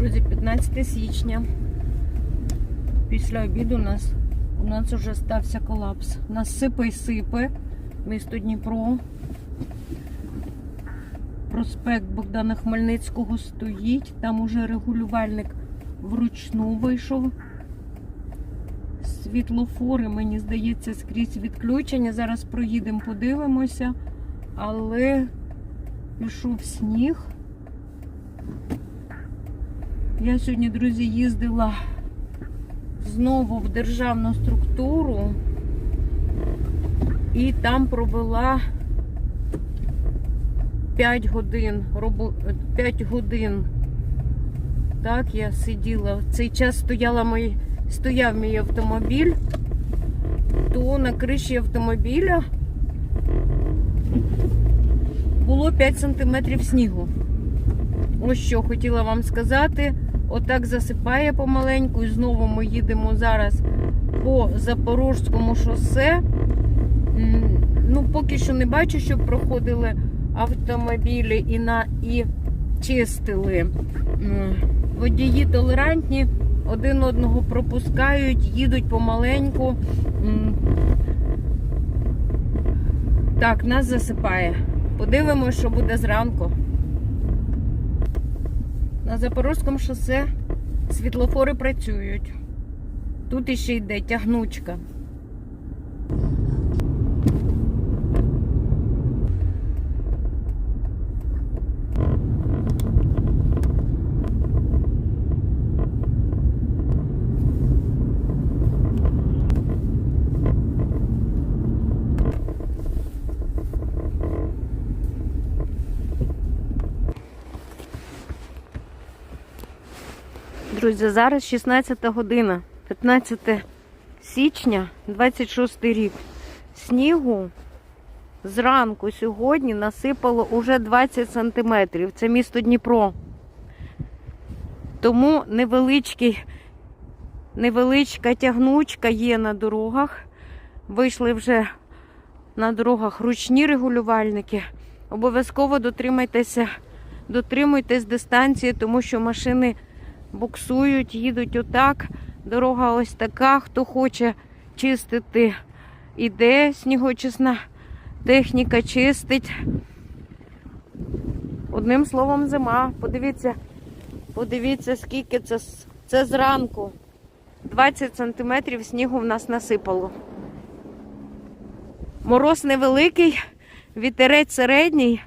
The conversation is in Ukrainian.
Друзі, 15 січня. Після обіду у нас у нас вже стався колапс. У нас сипе й сипе. Місто Дніпро. Проспект Богдана Хмельницького стоїть. Там уже регулювальник вручну вийшов. Світлофори, мені здається, скрізь відключення. Зараз проїдемо, подивимося. Але пішов сніг. Я сьогодні, друзі, їздила знову в державну структуру і там провела 5 годин. 5 годин. Так, я сиділа. В цей час стояла мій, стояв мій автомобіль, то на криші автомобіля було 5 сантиметрів снігу. Ось що хотіла вам сказати. Отак засипає помаленьку, і знову ми їдемо зараз по Запорожському шосе. Ну, поки що не бачу, щоб проходили автомобілі і на і чистили. Водії толерантні, один одного пропускають, їдуть помаленьку. Так, нас засипає. Подивимось, що буде зранку. На Запорозькому шосе світлофори працюють. Тут іще йде тягнучка. Друзі, зараз 16 година, 15 січня, 26 рік. Снігу зранку сьогодні насипало уже 20 сантиметрів. Це місто Дніпро. Тому невеличкий, невеличка тягнучка є на дорогах. Вийшли вже на дорогах ручні регулювальники. Обов'язково дотримайтеся, дотримуйтесь дистанції, тому що машини буксують, їдуть отак. Дорога ось така. Хто хоче чистити, іде снігочисна техніка чистить. Одним словом, зима. Подивіться, подивіться, скільки це, це зранку. 20 сантиметрів снігу в нас насипало. Мороз невеликий, вітерець середній.